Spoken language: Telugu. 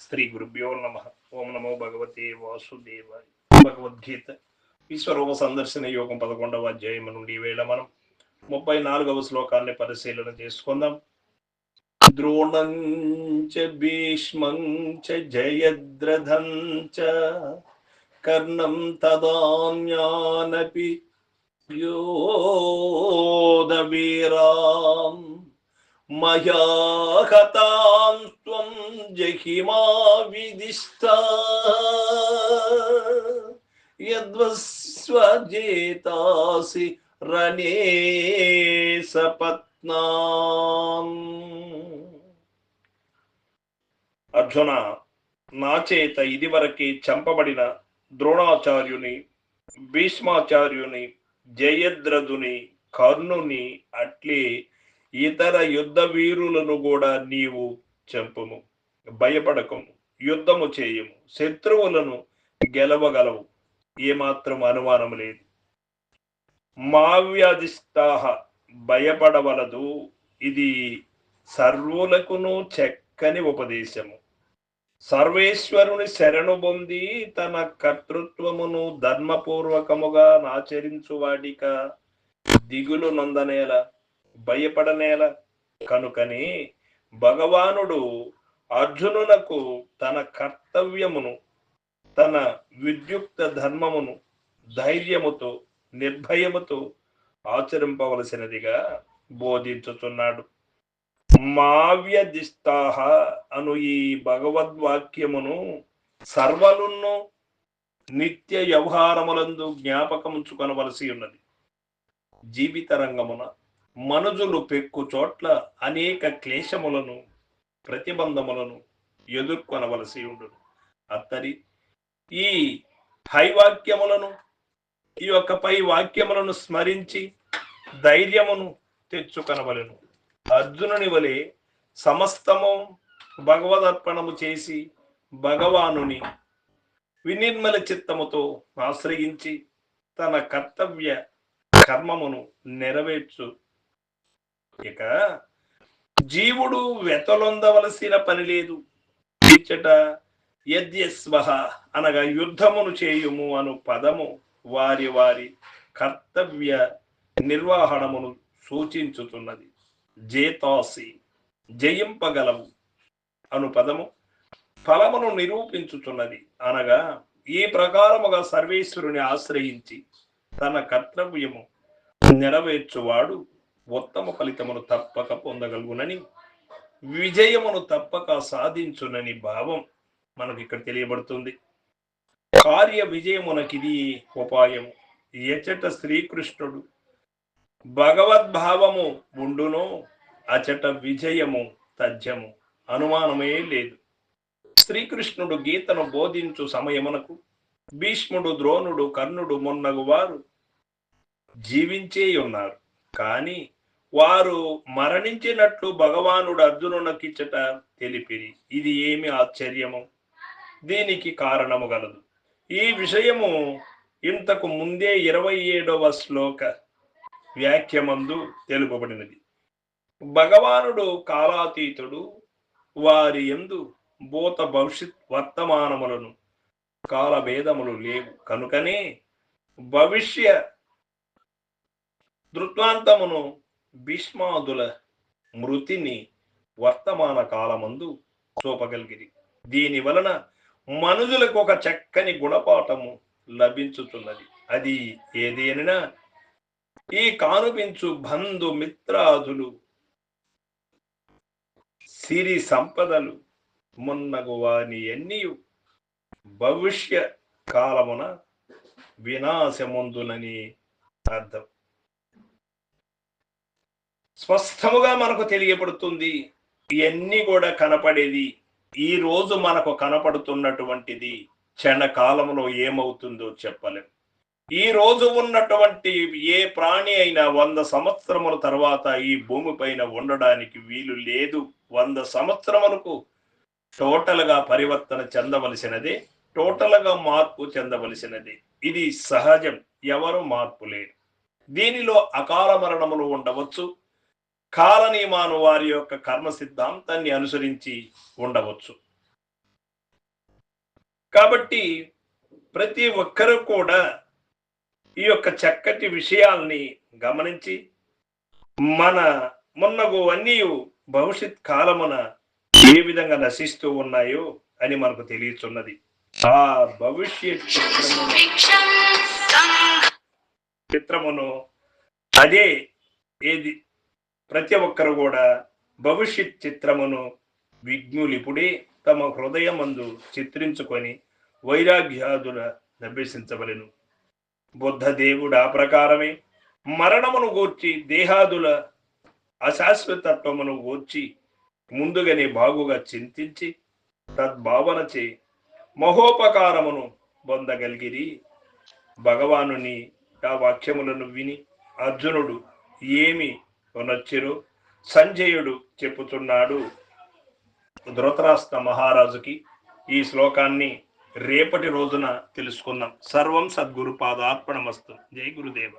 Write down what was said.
శ్రీ గురుభ్యో నమ ఓం నమో భగవతే వాసుదేవాయ. భగవద్గీత. విశ్వరూప సందర్శన యోగం పదకొండవ అధ్యాయం నుండి వేళ మనం ముప్పై నాలుగవ శ్లోకాన్ని పరిశీలన చేసుకుందాం. ద్రోణం చ భీష్మం చ జయద్రథం చ కర్ణం తదాన్యానపి యోధవీరాం మయా హతాం త్వం జహిమా విదిష్ట యద్వస్వజేతాసి రణే సపత్నాం. అర్జున నా చేత ఇదివరకే చంపబడిన ద్రోణాచార్యుని భీష్మాచార్యుని జయద్రథుని కర్ణుని అట్లే ఇతర యుద్ధ వీరులను కూడా నీవు చంపము భయపడకము యుద్ధము చేయము. శత్రువులను గెలవగలవు. ఏమాత్రం అనుమానం లేదు. మావ్యాధిష్టాహ భయపడవలదు. ఇది సర్వులకును చక్కని ఉపదేశము. సర్వేశ్వరుని శరణు పొంది తన కర్తృత్వమును ధర్మపూర్వకముగా నాచరించువాడిక దిగులు నొందనేలా. భయపడనేల. కనుకని భగవానుడు అర్జునునకు తన కర్తవ్యమును తన విద్యుక్త ధర్మమును ధైర్యముతో నిర్భయముతో ఆచరింపవలసినదిగా బోధించుతున్నాడు మావ్యదిష్టాహ అను ఈ భగవద్వాక్యమును సర్వలును నిత్య వ్యవహారములందు జ్ఞాపకముంచుకొనవలసి ఉన్నది. జీవిత రంగమున మనుజులు పెక్కు చోట్ల అనేక క్లేశములను ప్రతిబంధములను ఎదుర్కొనవలసి ఉండును. అత్తరి ఈ హైవాక్యములను ఈ యొక్క పై వాక్యములను స్మరించి ధైర్యమును తెచ్చుకొనవలను. అర్జునుని వలె సమస్తము భగవదర్పణము చేసి భగవానుని వినిర్మల చిత్తముతో ఆశ్రయించి తన కర్తవ్య కర్మమును నెరవేర్చు ఇక జీవుడు వెతలొందవలసిన పని లేదు. ఇచ్చట యద్యస్వహ అనగా యుద్ధమును చేయుము అను పదము వారి వారి కర్తవ్య నిర్వహణమును సూచించుతున్నది. జేతాసి జయింపగలవు అను పదము ఫలమును నిరూపించుతున్నది. అనగా ఈ ప్రకారముగా సర్వేశ్వరుని ఆశ్రయించి తన కర్తవ్యము నెరవేర్చువాడు ఉత్తమ ఫలితమును తప్పక పొందగలుగునని విజయమును తప్పక సాధించునని భావం మనకు ఇక్కడ తెలియబడుతుంది. కార్య విజయమునకిది ఉపాయము. ఎచట శ్రీకృష్ణుడు భగవద్భావము ఉండునో అచట విజయము తథ్యము అనుమానమే లేదు. శ్రీకృష్ణుడు గీతను బోధించు సమయమునకు భీష్ముడు ద్రోణుడు కర్ణుడు మొన్నగు వారు జీవించే ఉన్నారు కానీ వారు మరణించినట్లు భగవానుడు అర్జునునకిచ్చట తెలిపిరి. ఇది ఏమి ఆశ్చర్యము? దీనికి కారణము గలదు. ఈ విషయము ఇంతకు ముందే ఇరవై ఏడవ శ్లోక వ్యాఖ్యమందు తెలుపబడినది. భగవానుడు కాలాతీతుడు వారి ఎందు భూత భవిష్యత్ వర్తమానములను కాలభేదములు లేవు. కనుకనే భవిష్య దృత్వాంతమును భీష్మాదుల మృతిని వర్తమాన కాలమందు చూపగలిగిరి. దీని వలన మనుషులకు ఒక చక్కని గుణపాఠము లభించుతున్నది. అది ఏదేనినా ఈ కానుపించు బంధు మిత్రాదులు సిరి సంపదలు మున్నగు వాని ఎన్నియు భవిష్య కాలమున వినాశముందునని అర్థం. స్పష్టముగా మనకు తెలియబడుతుంది. ఇవన్నీ కూడా కనపడేది. ఈ రోజు మనకు కనపడుతున్నటువంటిది క్షణకాలంలో ఏమవుతుందో చెప్పలేం. ఈ రోజు ఉన్నటువంటి ఏ ప్రాణి అయినా వంద సంవత్సరముల తర్వాత ఈ భూమి పైన ఉండడానికి వీలు లేదు. వంద సంవత్సరములకు టోటల్గా పరివర్తన చెందవలసినదే టోటల్గా మార్పు చెందవలసినది. ఇది సహజం. ఎవరు మార్పు లేరు. దీనిలో అకాల మరణములు ఉండవచ్చు. కాల నియమాను వారి యొక్క కర్మ సిద్ధాంతాన్ని అనుసరించి ఉండవచ్చు. కాబట్టి ప్రతి ఒక్కరూ కూడా ఈ యొక్క చక్కటి విషయాల్ని గమనించి మన మొన్నగు అన్నీ భవిష్యత్ కాలమున ఏ విధంగా నశిస్తూ ఉన్నాయో అని మనకు తెలియచున్నది. ఆ భవిష్యత్ చిత్రమును చిత్రమును అదే ఏది ప్రతి ఒక్కరు కూడా భవిష్యత్ చిత్రమును విజ్ఞులిపుడే తమ హృదయమందు చిత్రించుకొని వైరాగ్యాదుల నభ్యసించవలను బుద్ధదేవుడు ఆ ప్రకారమే మరణమును గూర్చి దేహాదుల అశాశ్వతత్వమును గూర్చి ముందుగానే బాగుగా చింతించి తద్భావనచే మహోపకారమును పొందగలిగిరి. భగవానుని ఆ వాక్యములను విని అర్జునుడు ఏమి కొనొచ్చిరు. సంజయుడు చెప్పుతున్నాడు ధృతరాష్ట్ర మహారాజుకి ఈ శ్లోకాన్ని రేపటి రోజున తెలుసుకుందాం. సర్వం సద్గురు పాదార్పణమస్తు. జై గురుదేవ.